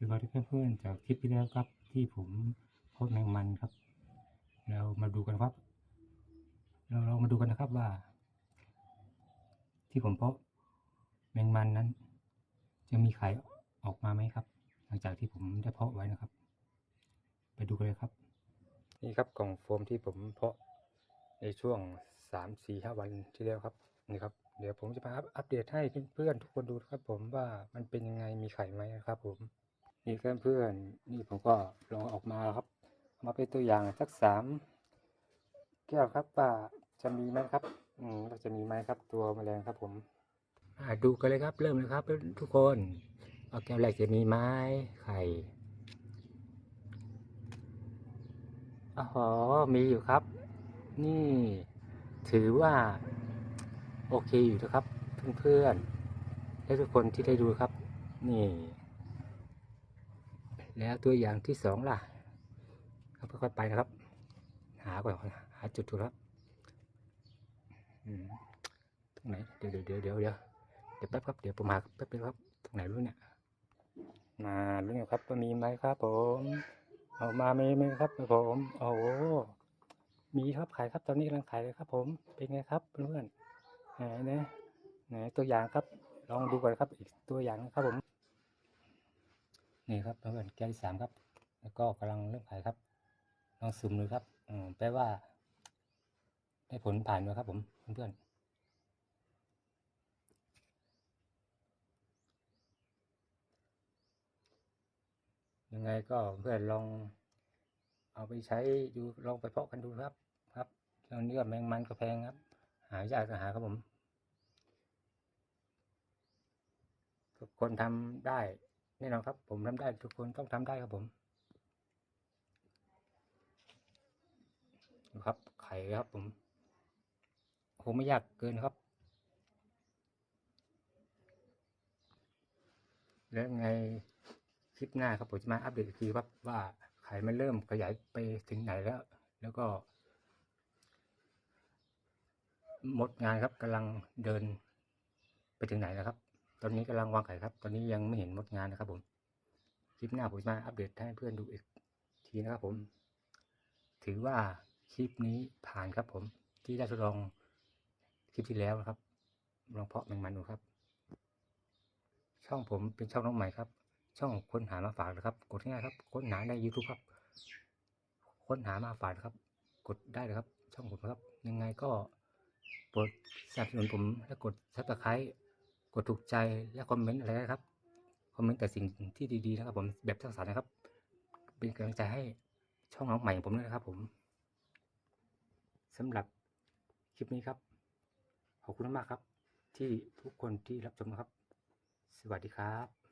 สวัสดีเพื่อนๆจากคลิปที่แล้วครับที่ผมพบแมงมันครับ เรามาดูกันครับ เราเรามาดูกันนะครับว่า ที่ผมเพาะแมงมันนั้น จะมีไข่ออกมาไหมครับ หลังจากที่ผมได้เพาะไว้นะครับ ไปดูกันเลยครับ นี่ครับกล่องโฟมที่ผมเพาะในช่วงสามสี่ห้าวันที่แล้วครับนี่ครับเดี๋ยวผมจะมาอัปเดตให้เพื่อนๆทุกคนดูครับ ผมว่ามันเป็นยังไงมีไข่ไหมครับ ผม นี่เพื่อนเพื่อนๆนี่ผมก็ลองออกมาครับ มาเป็นตัวอย่างสักสามแก้วครับว่าจะมีไหมครับ อืมว่าจะมีไหมครับตัวแมลงครับ ผมอ่าดูกันเลยครับ เริ่มเลยครับ ทุกคนเอาแก้วแรกจะมีไม้ไข่อ๋อมีอยู่ครับ นี่ถือว่า โอเคอยู่นะครับ เพื่อนๆและทุกคนที่ได้ดูครับ นี่ แล้วตัวอย่างที่สองล่ะครับค่อยๆไปนะครับ หาก่อนหาจุดถูกครับตรงไหนเดี๋ยวเดี๋ยวเดี๋ยวเดี๋ยวเดี๋ยวแป๊บครับเดี๋ยวผมหาแป๊บนึงครับตรงไหนรู้เนี่ยมารู้เนี่ยครับว่ามีไหมครับผมเอามาไหมไหมครับผมโอ้โหมีครับขายครับตอนนี้กำลังขายเลยครับ ผมเป็นไงครับเพื่อนไหนนะไหนตัวอย่างครับ ลองดูก่อนครับอีกตัวอย่างนะครับผม นี่ครับเพื่อนแก้วที่สามครับ แล้วก็กำลังเริ่มขายครับลองซูมดูครับอืมแปลว่า ได้ผลผ่านด้วยครับผมเพื่อนยังไงก็เพื่อนลอง เอาไปใช้ดูลองไปเพาะกันดูครับ ครับตอนนี้ก็แมงมันก็แพงครับ หายากก็หาครับผมคนทำได้ แน่นอนครับ ผมทำได้ทุกคนต้องทำได้ครับผมครับไข่ครับผมคงไม่ยากเกินครับ แล้วไงคลิปหน้าครับผมจะมาอัปเดตอีกทีครับว่าไข่มันเริ่มขยายไปถึงไหนแล้ว แล้วก็หมดงานครับกำลังเดินไปถึงไหนแล้วครับ ตอนนี้กำลังวางไข่ครับ ตอนนี้ยังไม่เห็นมดงานนะครับผม คลิปหน้าผมจะมาอัปเดตให้เพื่อนดูอีกทีนะครับผม ถือว่าคลิปนี้ผ่านครับผม ที่ได้ทดลองคลิปที่แล้วนะครับ ลองเพาะแมงมันดูครับ ช่องผมเป็นช่องน้องใหม่ครับ ช่องค้นหามาฝากนะครับ กดง่ายครับ ค้นหาใน YouTube ครับ ค้นหามาฝากครับ กดได้เลยครับ ช่องผมครับ ยังไงก็โปรดสนับสนุนผมและกดซับสไครต์ กดถูกใจและคอมเมนต์อะไรนะครับ คอมเมนต์แต่สิ่งที่ดีๆนะครับ ผมแบบสร้างสรรค์นะครับ เป็นกำลังใจให้ช่องน้องใหม่ของผมด้วยนะครับ ผมสำหรับคลิปนี้ครับ ขอบคุณมากครับ ที่ทุกคนที่รับชมนะครับ สวัสดีครับ